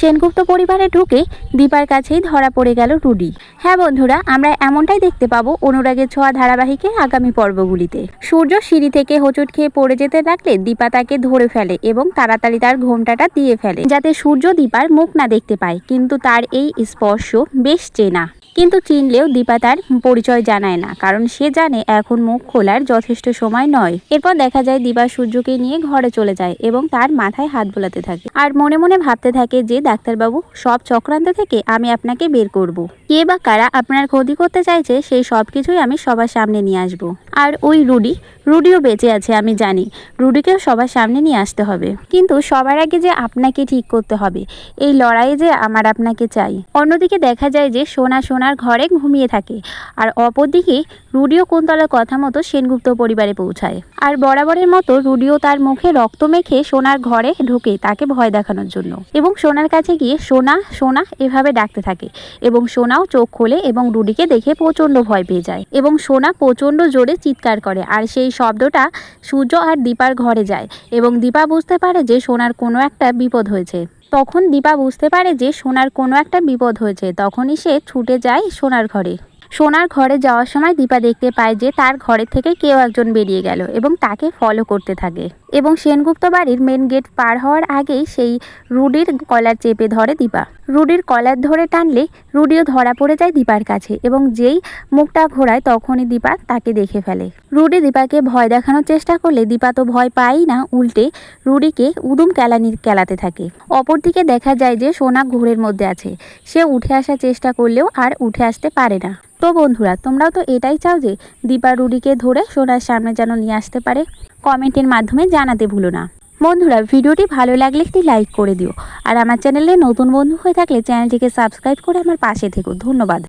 সেনগুপ্ত পরিবারে ঢুকে দীপার কাছেই ধরা পড়ে গেল রুডি। হ্যাঁ বন্ধুরা, আমরা এমনটাই দেখতে পাবো অনুরাগের ছোঁয়া ধারাবাহিকে আগামী পর্বগুলিতে। সূর্য সিঁড়ি থেকে হোঁচট খেয়ে পড়ে যেতে লাগলে দীপা তাকে ধরে ফেলে এবং তাড়াতাড়ি তার ঘোমটাটা দিয়ে ফেলে, যাতে সূর্য দীপার মুখ না দেখতে পায়, কিন্তু তার এই স্পর্শ বেশ চেনা। কিন্তু চিনলেও দীপা তার পরিচয় জানায় না, কারণ সে জানে এখন মুখ খোলার যথেষ্ট সময় নয় এরপর দেখা যায় দীপা সূর্যকে নিয়ে ঘরে চলে যায় এবং তার মাথায় হাত বোলাতে থাকে আর মনে মনে ভাবতে থাকে যে, ডাক্তারবাবু, সব চক্রান্ত থেকে আমি আপনাকে বের করব। কে বা কারা আপনার ক্ষতি করতে চাইছে, সেই সব কিছুই আমি সবার সামনে নিয়ে আসব। আর ওই রুডি রুডিও বেঁচে আছে, আমি জানি। রুডিকেও সবার সামনে নিয়ে আসতে হবে। কিন্তু সবার আগে যে আপনাকে ঠিক করতে হবে, এই লড়াইয়ে যে আমার আপনাকে চাই। অন্যদিকে দেখা যায় যে সোনা সোনার ঘরে ঘুমিয়ে থাকে, আর অপরদিকে রুডিও কুন্তলার কথা মতো সেনগুপ্ত পরিবারে পৌঁছায়। আর বরাবরের মতো রুডিও তার মুখে রক্ত মেখে সোনার ঘরে ঢোকে তাকে ভয় দেখানোর জন্য। এবং সোনার কাছে গিয়ে সোনা সোনা এভাবে ডাকতে থাকে। এবং সোনাও চোখ খোলে এবং রুডিকে দেখে প্রচণ্ড ভয় পেয়ে যায়। এবং সোনা প্রচণ্ড জোরে চিৎকার করে। আর সেই শব্দটা সূর্য আর দীপার ঘরে যায়। এবং দীপা বুঝতে পারে যে সোনার কোনো একটা বিপদ হয়েছে। তখন দীপা বুঝতে পারে যে সোনার কোনো একটা বিপদ হয়েছে। তখনই সে ছুটে যায় সোনার ঘরে। সোনার ঘরে যাওয়ার সময় দীপা দেখতে পায় যে তার ঘরের থেকে কেউ একজন বেরিয়ে গেল এবং তাকে ফলো করতে থাকে। এবং সেনগুপ্ত বাড়ির মেন গেট পার হওয়ার আগেই সেই রুডির কলার চেপে ধরে দীপা। রুডির কলার ধরে টানলে রুডিও ধরা পড়ে যায় দীপার কাছে এবং যেই মুখটা ঘোরায় তখনই দীপা তাকে দেখে ফেলে। রুডি দীপাকে ভয় দেখানোর চেষ্টা করলে দীপা তো ভয় পায়ই না, উল্টে রুডিকে উদুম কেলানি কেলাতে থাকে। অপরদিকে দেখা যায় যে সোনা ঘোরের মধ্যে আছে। সে উঠে আসার চেষ্টা করলেও আর উঠে আসতে পারে না। তো বন্ধুরা, তোমরাও তো এটাই চাও যে দীপা রুডিকে ধরে সোনার সামনে যেন নিয়ে আসতে পারে? কমেন্টের মাধ্যমে জানাতে ভুলো না। বন্ধুরা, ভিডিওটি ভালো লাগলে একটি লাইক করে দিও। আর আমার চ্যানেলে নতুন বন্ধু হয়ে থাকলে চ্যানেলটিকে সাবস্ক্রাইব করে আমার পাশে থেকো। ধন্যবাদ।